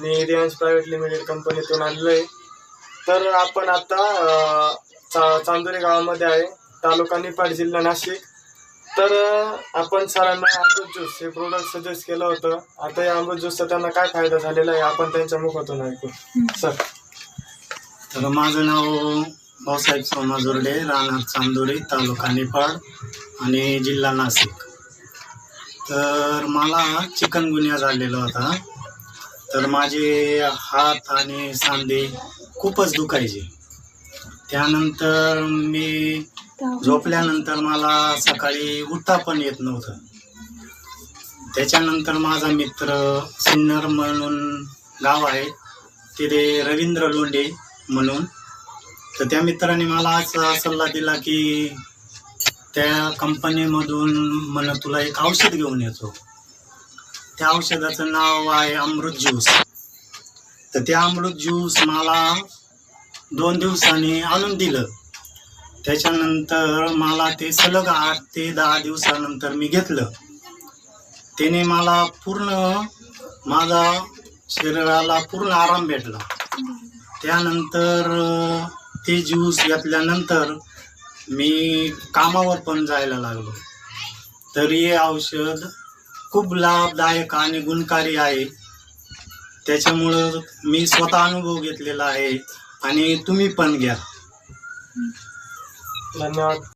मी Reliance private limited कंपनीतून आलेलो आहे तर आपण आता चा चांदोरी गावामध्ये आहे तालुका निपाड जिल्हा नाशिक. तर आपण सरांना अमृत ज्यूस हे प्रोडक्ट सजेस्ट केलं होतं. आता या अमृत ज्यूसचा त्यांना काय फायदा झालेला आहे आपण त्यांच्या मुखातून ऐकू. सर. तर माझं नाव भाऊसाहेब सोमा जोर्डे राहणार चांदोरी तालुका निपाड आणि जिल्हा नाशिक. तर मला चिकनगुन्या झालेला होता. तर माझे हात आणि सांधे खूपच दुखायचे. त्यानंतर मी झोपल्यानंतर मला सकाळी उठता पण येत नव्हतं. त्याच्यानंतर माझा मित्र सिन्नर म्हणून गाव आहे तिथे रवींद्र लोंढे म्हणून. तर त्या मित्राने मला असा सल्ला दिला की त्या कंपनीमधून मला तुला एक औषध घेऊन येतो. त्या औषधाचं नाव आहे अमृत ज्यूस. तर त्या अमृत ज्यूस मला दोन दिवसांनी आणून दिलं. त्याच्यानंतर मला ते सलग आठ ते दहा दिवसानंतर मी घेतलं. त्याने मला पूर्ण माझा शरीराला पूर्ण आराम भेटला. त्यानंतर ते ज्यूस घेतल्यानंतर मी कामावर पण जायला लागलो. तरी हे औषध खूप लाभदायक आणि गुणकारी आहे. त्याच्यामुळं मी स्वतः अनुभव घेतलेला आहे आणि तुम्ही पण घ्या. धन्यवाद.